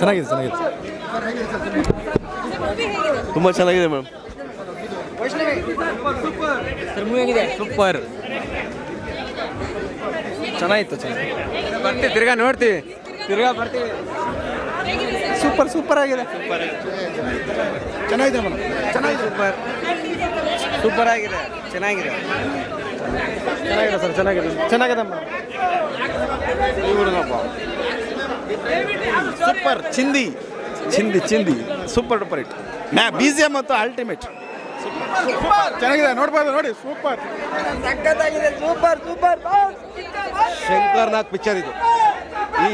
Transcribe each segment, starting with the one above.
ಚೆನ್ನಾಗಿದೆ ಚೆನ್ನಾಗಿದೆ. ತುಂಬ ಚೆನ್ನಾಗಿದೆ ಮೇಡಮ್ ಸೂಪರ್ ಚೆನ್ನಾಗಿತ್ತು ಚೆನ್ನಾಗಿ ಬರ್ತೀವಿ ತಿರ್ಗಾ ನೋಡ್ತೀವಿ. ತಿರ್ಗಾ ಬರ್ತೀವಿ. ಸೂಪರ್ ಸೂಪರ್ ಆಗಿದೆ. ಚೆನ್ನಾಗಿದೆ ಮೇಡಮ್ ಚೆನ್ನಾಗಿದೆ. ಸೂಪರ್ ಸೂಪರ್ ಆಗಿದೆ. ಚೆನ್ನಾಗಿದೆ. ಚೆನ್ನಾಗಿದೆ ಸರ್ ಚೆನ್ನಾಗಿದೆ. ಚೆನ್ನಾಗಿದೆ ಮೇಡಮ್ ಸೂಪರ್ ಚಿಂದಿ ಚಿಂದಿ ಚಿಂದಿ ಸೂಪರ್ ಡೂಪರ್ ಇಟ್ ಮ್ಯಾ ಬಿ ಜಿ ಎಂ ಮತ್ತು ಅಲ್ಟಿಮೇಟ್ ಚೆನ್ನಾಗಿದೆ ನೋಡ್ಬೋದು ನೋಡಿ super. Super super. Shankar Nag picture ಇದು. ಈ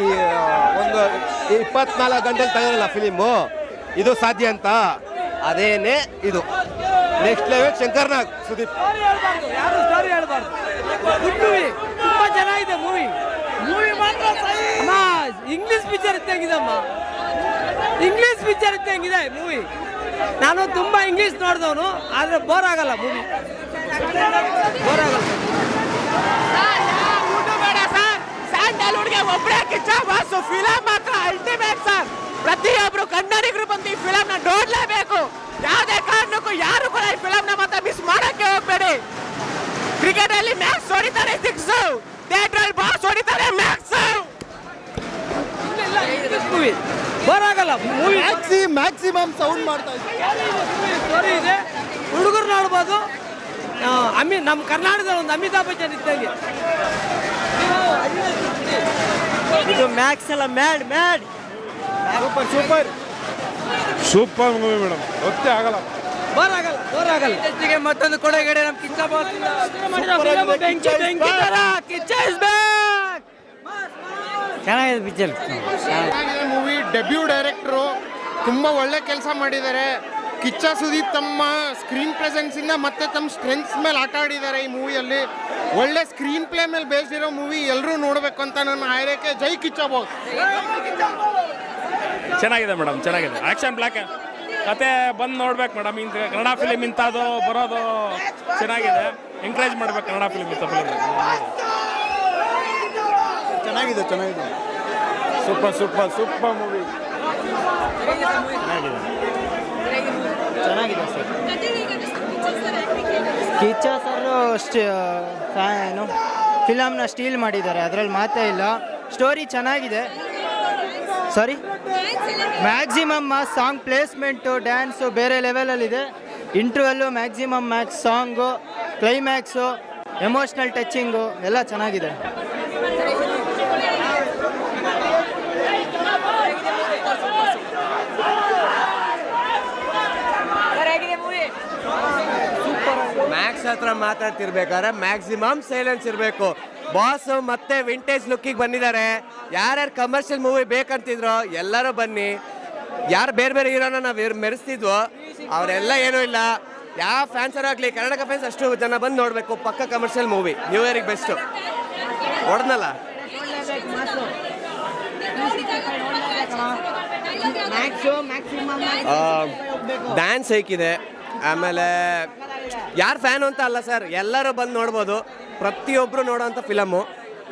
ಒಂದು ಇಪ್ಪತ್ನಾಲ್ಕು ಗಂಟೆಲಿ ತಗೋಲ್ಲ ಫಿಲಿಮು. ಇದು ಸಾಧ್ಯ ಅಂತ. ಅದೇನೇ ಇದು. Next level Shankar Nag Sudeep. ಯಾರು ಸ್ಟೋರಿ ಹೇಳ್ಬಾರ್ದು. ತುಂಬಾ ಚೆನ್ನಾಗಿದೆ ಮೂವಿ ಮೂವಿ ಮಾತ್ರ ಅಮ್ಮ ಇಂಗ್ಲಿಷ್ ಪಿಕ್ಚರ್ ಇದ್ದಂಗಿದಮ್ಮ ಇಂಗ್ಲೀಷ್ ಪಿಕ್ಚರ್ ಇದ್ದಂಗಿದೆ ಮೂವಿ ನಾನು ತುಂಬ ಇಂಗ್ಲೀಷ್ ನೋಡಿದವನು, ಆದರೆ ಬೋರ್ ಆಗಲ್ಲ ಮೂವಿ ಬೋರ್ ಆಗಲ್ಲ. ಫಿಲಂ ಮಾತ್ರ ಅಲ್ಟಿಮೇಟ್ ಸರ್ ಪ್ರತಿಯೊಬ್ರು ಕನ್ನಡಿಗರು ಬಂದು ಈ ಫಿಲಂನ ನೋಡ್ಲೇಬೇಕು ಯಾವುದೇ ಕಾರಣಕ್ಕೂ ಯಾರು ಕೂಡ ಈ ಫಿಲಂನ ಮಾತ್ರ ಮಿಸ್ ಮಾಡಕ್ಕೆ ಹೋಗ್ಬೇಡಿ ಕ್ರಿಕೆಟ್ ಅಲ್ಲಿ ಮ್ಯಾಕ್ಸ್ ಹೊಡಿತಾರೆ ಸಿಕ್ಸ್ ಥಿಯೇಟರ್ ಅಲ್ಲಿ ಬಾಸ್ ಹೊಡಿತಾರೆ ಮ್ಯಾಕ್ಸ್ ಮೂವಿ ಬರಾಗಲ್ಲ. ಮೂವಿ ಮ್ಯಾಕ್ಸಿ ಮ್ಯಾಕ್ಸಿಮಮ್ ಸೌಂಡ್ ಮಾಡ್ತಾ ಸ್ಟೋರಿ ಇದೆ ಹುಡುಗರು ನೋಡ್ಬೋದು. ಅಮಿ ನಮ್ಮ ಕರ್ನಾಟಕದಲ್ಲಿ ಒಂದು ಅಮಿತಾಬ್ ಬಚ್ಚನ್ ಇದ್ದಂಗೆ. ಇದು ಮ್ಯಾಕ್ಸ್ ಎಲ್ಲ mad mad super super super movie madam ಗೊತ್ತೇ ಆಗಲ್ಲ. ಬೋರ್ ಆಗಲ್ಲ ಬೋರ್ ಆಗಲ್ಲ ಮತ್ತೊಂದು ಕೊಡುಗೆಡೆ ನಮ್ಮ ಕಿಚ್ಚ ಬಾಸ್ ಬೆಂಕಿ ಬೆಂಕಿ ಕಿಚ್ಚ back. ಚೆನ್ನಾಗಿದೆ ಪಿಕ್ಚರ್ ಡೆಬ್ಯೂ ಡೈರೆಕ್ಟ್ರು ತುಂಬ ಒಳ್ಳೆ ಕೆಲಸ ಮಾಡಿದ್ದಾರೆ. ಕಿಚ್ಚ ಸುದೀಪ್ ತಮ್ಮ ಸ್ಕ್ರೀನ್ ಪ್ರೆಸೆನ್ಸಿಂದ ಮತ್ತೆ ತಮ್ಮ ಸ್ಟ್ರೆಂತ್ಸ್ ಮೇಲೆ ಆಟ ಆಡಿದ್ದಾರೆ ಈ ಮೂವಿಯಲ್ಲಿ ಒಳ್ಳೆ ಸ್ಕ್ರೀನ್ ಪ್ಲೇ ಮೇಲೆ ಬೇಸ್ಡ್ ಇರೋ ಮೂವಿ ಎಲ್ಲರೂ ನೋಡಬೇಕು ಅಂತ ನನ್ನ ಆಯ್ಕೆ ಜೈ ಕಿಚ್ಚ ಬಾಸ್. ಚೆನ್ನಾಗಿದೆ ಮೇಡಮ್ ಚೆನ್ನಾಗಿದೆ. ಆಕ್ಷನ್ ಬ್ಲ್ಯಾಕ್ ಕತೆ ಬಂದು ನೋಡ್ಬೇಕು ಮೇಡಮ್ ಇಂತ ಕನ್ನಡ ಫಿಲಿಮ್ ಇಂಥದ್ದು ಬರೋದು ಚೆನ್ನಾಗಿದೆ. ಎಂಕರೇಜ್ ಮಾಡ್ಬೇಕು ಕನ್ನಡ ಫಿಲಿಮ್ ಇಂಥ ಫಿಲಿಮ್ ಚೆನ್ನಾಗಿದೆ ಚೆನ್ನಾಗಿದೆ. ಸೂಪರ್ ಸೂಪರ್ ಸೂಪರ್ ಮೂವಿ ಚೆನ್ನಾಗಿದೆ ಸರ್ ಕಿಚ್ಚ ಸರ್ ಏನು ಫಿಲಮ್ನ ಸ್ಟೀಲ್ ಮಾಡಿದ್ದಾರೆ, ಅದರಲ್ಲಿ ಮಾತೇ ಇಲ್ಲ. ಸ್ಟೋರಿ ಚೆನ್ನಾಗಿದೆ. Sorry maximum song placement dance ಬೇರೆ ಲೆವೆಲಲ್ಲಿದೆ interval maximum Max song climax emotional touching ಎಲ್ಲ ಚೆನ್ನಾಗಿದೆ ಮ್ಯಾಕ್ಸ್ ಹತ್ರ ಮಾತಾಡ್ತಿರ್ಬೇಕಾದ್ರೆ ಮ್ಯಾಕ್ಸಿಮಮ್ ಸೈಲೆನ್ಸ್ ಇರಬೇಕು. ಬಾಸ್ ಮತ್ತೆ ವಿಂಟೇಜ್ ಲುಕ್ಕಿಗೆ ಬಂದಿದ್ದಾರೆ. ಯಾರ್ಯಾರು ಕಮರ್ಷಿಯಲ್ ಮೂವಿ ಬೇಕಂತಿದ್ರು ಎಲ್ಲರೂ ಬನ್ನಿ. ಯಾರು ಬೇರೆ ಬೇರೆ ಹೀರೋನ ನಾವು ಮೆರೆಸ್ತಿದ್ವೋ ಅವರೆಲ್ಲ ಏನೂ ಇಲ್ಲ. ಯಾವ ಫ್ಯಾನ್ಸರ್ ಆಗಲಿ ಕರ್ನಾಟಕ ಫ್ಯಾನ್ಸ್ ಅಷ್ಟು ಜನ ಬಂದು ನೋಡಬೇಕು ಪಕ್ಕ ಕಮರ್ಷಿಯಲ್ ಮೂವಿ ನ್ಯೂ ಇಯರಿಗೆ ಬೆಸ್ಟು ಹೊಡೆದಲ್ಲ ಡ್ಯಾನ್ಸ್ ಹೇಗಿದೆ. ಆಮೇಲೆ ಯಾರು ಫ್ಯಾನ್ ಅಂತ ಅಲ್ಲ ಸರ್ ಎಲ್ಲರೂ ಬಂದು ನೋಡ್ಬೋದು. ಪ್ರತಿಯೊಬ್ಬರು ನೋಡೋವಂಥ ಫಿಲಮು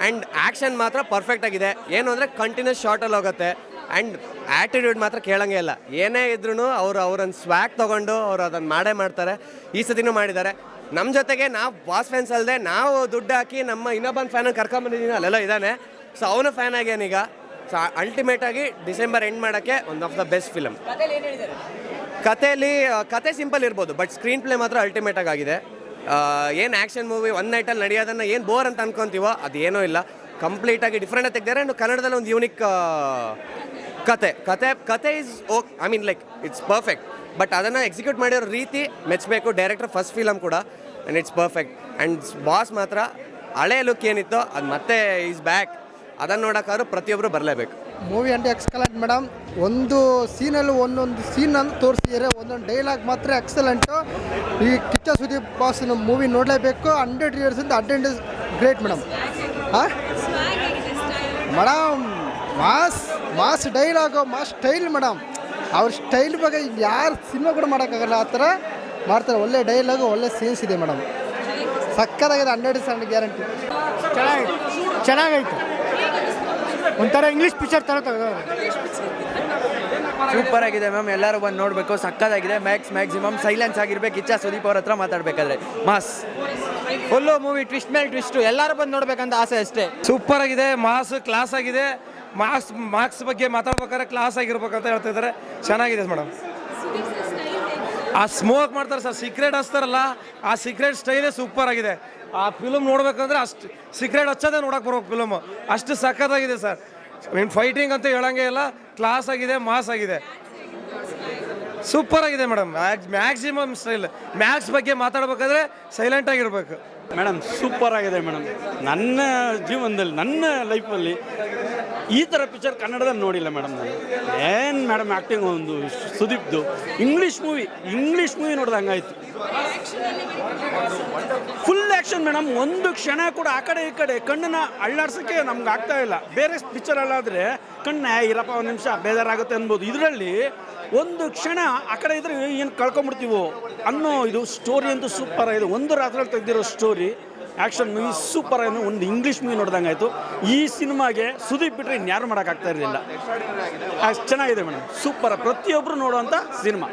ಆ್ಯಂಡ್ ಆ್ಯಕ್ಷನ್ ಮಾತ್ರ ಪರ್ಫೆಕ್ಟ್ ಆಗಿದೆ. ಏನು ಅಂದರೆ ಕಂಟಿನ್ಯೂಸ್ ಶಾರ್ಟಲ್ಲಿ ಹೋಗುತ್ತೆ. ಆ್ಯಂಡ್ ಆ್ಯಟಿಟ್ಯೂಡ್ ಮಾತ್ರ ಕೇಳಂಗೆ ಇಲ್ಲ. ಏನೇ ಇದ್ರೂ ಅವರು ಅವ್ರನ್ನ ಸ್ವ್ಯಾಗ್ ತೊಗೊಂಡು ಅವರು ಅದನ್ನು ಮಾಡೇ ಮಾಡ್ತಾರೆ. ಈ ಸತಿನೂ ಮಾಡಿದ್ದಾರೆ. ನಮ್ಮ ಜೊತೆಗೆ ನಾವು ಬಾಸ್ ಫ್ಯಾನ್ಸ್ ಅಲ್ಲದೆ ನಾವು ದುಡ್ಡು ಹಾಕಿ ನಮ್ಮ ಇನ್ನೊಬ್ಬನ ಫ್ಯಾನನ್ನು ಕರ್ಕೊಂಬಂದಿದ್ದೀನಿ ಅಲ್ಲೆಲ್ಲ ಇದ್ದಾನೆ. ಸೊ ಅವನು ಫ್ಯಾನ್ ಆಗ್ಯಾನೀಗ. ಸೊ ಅಲ್ಟಿಮೇಟಾಗಿ ಡಿಸೆಂಬರ್ ಎಂಡ್ ಮಾಡೋಕ್ಕೆ one of the best film ಕಥೆಯಲ್ಲಿ ಆ, ಕತೆ ಸಿಂಪಲ್ ಇರ್ಬೋದು ಬಟ್ ಸ್ಕ್ರೀನ್ ಪ್ಲೇ ಮಾತ್ರ ಅಲ್ಟಿಮೇಟ್ ಆಗಿದೆ ಏನು ಆ್ಯಕ್ಷನ್ ಮೂವಿ ಒನ್ ನೈಟಲ್ಲಿ ನಡೆಯೋದನ್ನು ಏನು ಬೋರ್ ಅಂತ ಅನ್ಕೊಂತೀವೋ ಅದೇನೂ ಇಲ್ಲ. ಕಂಪ್ಲೀಟಾಗಿ ಡಿಫ್ರೆಂಟಾಗಿ ತೆಗ್ದಾರೆ ಅಂಡ್ ಕನ್ನಡದಲ್ಲಿ ಒಂದು ಯೂನಿಕ್ ಕತೆ. ಕತೆ ಕತೆ is okay I mean like it's perfect but ಅದನ್ನು ಎಕ್ಸಿಕ್ಯೂಟ್ ಮಾಡಿರೋ ರೀತಿ ಮೆಚ್ಚಬೇಕು ಡೈರೆಕ್ಟರ್ ಫಸ್ಟ್ ಫಿಲಮ್ ಕೂಡ and it's perfect and boss ಮಾತ್ರ ಹಳೆ ಲುಕ್ ಏನಿತ್ತೋ ಅದು ಮತ್ತೆ ಈಸ್ ಬ್ಯಾಕ್ ಅದನ್ನು ನೋಡೋಕ್ಕಾದ್ರೂ ಪ್ರತಿಯೊಬ್ಬರು ಬರಲೇಬೇಕು. Movie and excellent madam. ಒಂದು ಸೀನಲ್ಲಿ ಒಂದೊಂದು ಸೀನ್ ಅಂತ ತೋರಿಸಿದ್ದಾರೆ ಒಂದೊಂದು ಡೈಲಾಗ್ ಮಾತ್ರ ಎಕ್ಸಲೆಂಟು. ಈ ಕಿಚ್ಚ ಸುದೀಪ್ ಬಾಸ್ ಮೂವಿ ನೋಡಲೇಬೇಕು. Hundred years hundred is great madam. ಹಾಂ madam, mass mass dialogue, mass style madam. ಅವ್ರ ಸ್ಟೈಲ್ ಬಗ್ಗೆ ಯಾರು ಸಿನಿಮಾ ಕೂಡ ಮಾಡೋಕ್ಕಾಗಲ್ಲ, ಆ ಥರ ಮಾಡ್ತಾರೆ. ಒಳ್ಳೆ ಡೈಲಾಗು, ಒಳ್ಳೆ ಸೀನ್ಸ್ ಇದೆ ಮೇಡಮ್. ಸಕ್ಕತ್ತಾಗಿದೆ, ಹಂಡ್ರೆಡ್ ಇಯರ್ಸ್ ಗ್ಯಾರಂಟಿ. ಚೆನ್ನಾಗಿ ಚೆನ್ನಾಗೈತೆ. ಒಂಥರ ಇಂಗ್ಲೀಷ್ ಪಿಕ್ಚರ್ ತರ ಸೂಪರ್ ಆಗಿದೆ ಮ್ಯಾಮ್ ಎಲ್ಲರೂ ಬಂದು ನೋಡಬೇಕು. ಸಕ್ಕದಾಗಿದೆ ಮ್ಯಾಕ್ಸ್ ಮ್ಯಾಕ್ಸಿಮಮ್ ಸೈಲೆನ್ಸ್ ಆಗಿರ್ಬೇಕು. ಇಚ್ಛಾ ಸುದೀಪ್ ಅವ್ರ ಹತ್ರ ಮಾತಾಡ್ಬೇಕಾದ್ರೆ. ಮಾಸ್. ಫುಲ್ಲು ಮೂವಿ ಟ್ವಿಸ್ಟ್ ಮೇಲೆ ಟ್ವಿಸ್ಟು ಎಲ್ಲರೂ ಬಂದು ನೋಡ್ಬೇಕಂತ ಆಸೆ ಅಷ್ಟೇ. ಸೂಪರ್ ಆಗಿದೆ. ಮಾಸ್ ಕ್ಲಾಸ್ ಆಗಿದೆ. ಮಾರ್ಕ್ಸ್ ಮಾರ್ಕ್ಸ್ ಬಗ್ಗೆ ಮಾತಾಡ್ಬೇಕಾದ್ರೆ ಕ್ಲಾಸ್ ಆಗಿರ್ಬೇಕಂತ ಹೇಳ್ತಾ ಇದ್ದಾರೆ. ಚೆನ್ನಾಗಿದೆ ಮೇಡಮ್ ಆ ಸ್ಮೋಕ್ ಮಾಡ್ತಾರೆ ಸರ್ ಸೀಕ್ರೆಟ್ ಹಚ್ತಾರಲ್ಲ ಆ ಸೀಕ್ರೆಟ್ ಸ್ಟೈಲೇ ಸೂಪರ್ ಆಗಿದೆ. ಆ ಫಿಲಮ್ ನೋಡ್ಬೇಕಂದ್ರೆ ಅಷ್ಟು ಸೀಕ್ರೆಟ್ ಹಚ್ಚೋದೇ ನೋಡಕ್ಕೆ ಬರ್ಬೇಕು ಫಿಲಮ್ ಅಷ್ಟು ಸಖತ್ತಾಗಿದೆ ಸರ್ ಮೀನ್ ಫೈಟಿಂಗ್ ಅಂತ ಹೇಳಂಗೆ ಇಲ್ಲ ಕ್ಲಾಸ್ ಆಗಿದೆ ಮಾಸ್ ಆಗಿದೆ. ಸೂಪರ್ ಆಗಿದೆ ಮೇಡಮ್ ಮ್ಯಾಕ್ಸಿಮಮ್ ಸ್ಟೈಲ್ ಮ್ಯಾಕ್ಸ್ ಬಗ್ಗೆ ಮಾತಾಡ್ಬೇಕಾದ್ರೆ ಸೈಲೆಂಟ್ ಆಗಿರ್ಬೇಕು. ಮೇಡಮ್ ಸೂಪರ್ ಆಗಿದೆ ಮೇಡಮ್. ನನ್ನ ಜೀವನದಲ್ಲಿ, ನನ್ನ ಲೈಫಲ್ಲಿ ಈ ಥರ ಪಿಕ್ಚರ್ ಕನ್ನಡದಲ್ಲಿ ನೋಡಿಲ್ಲ ಮೇಡಮ್ ನಾನು. ಏನು ಮೇಡಮ್ ಆ್ಯಕ್ಟಿಂಗ್ ಒಂದು ಸುದೀಪ್ದು. ಇಂಗ್ಲೀಷ್ ಮೂವಿ ಇಂಗ್ಲೀಷ್ ಮೂವಿ ನೋಡಿದ ಆಯಿತು ಫುಲ್ ಆ್ಯಕ್ಷನ್ ಮೇಡಮ್, ಒಂದು ಕ್ಷಣ ಕೂಡ ಆ ಕಡೆ ಈ ಕಡೆ ಕಣ್ಣನ್ನ ಅಳ್ಳಾಡ್ಸೋಕ್ಕೆ ನಮ್ಗೆ ಆಗ್ತಾ ಇಲ್ಲ. ಬೇರೆ ಪಿಕ್ಚರಲ್ಲಾದರೆ ಕಣ್ಣ, ಇರಪ್ಪ, ಒಂದು ನಿಮಿಷ, ಬೇಜಾರಾಗುತ್ತೆ ಅನ್ಬೋದು. ಇದರಲ್ಲಿ ಒಂದು ಕ್ಷಣ ಆ ಕಡೆ ಇದ್ರೆ ಏನು ಕಳ್ಕೊಂಬಿಡ್ತೀವೋ? ಅನ್ನೋ ಇದು ಸ್ಟೋರಿ ಅಂತೂ ಸೂಪರ್ ಆಗಿದೆ. ಒಂದು ರಾತ್ರಿ ತೆಗೆದಿರೋ ಸ್ಟೋರಿ ಆ್ಯಕ್ಷನ್ ಮೂವಿ ಸೂಪರ್ ಆಗಿದೆ. ಒಂದು ಇಂಗ್ಲೀಷ್ ಮೂವಿ ನೋಡ್ದಂಗೆ ಆಯಿತು. ಈ ಸಿನಿಮಾಗೆ ಸುದೀಪ್ ಬಿಟ್ಟರೆ ಇನ್ಯಾರು ಮಾಡೋಕ್ಕಾಗ್ತಾ ಇರಲಿಲ್ಲ. ಚೆನ್ನಾಗಿದೆ ಮೇಡಮ್. ಸೂಪರ್ ಪ್ರತಿಯೊಬ್ಬರು ನೋಡುವಂಥ ಸಿನಿಮಾ.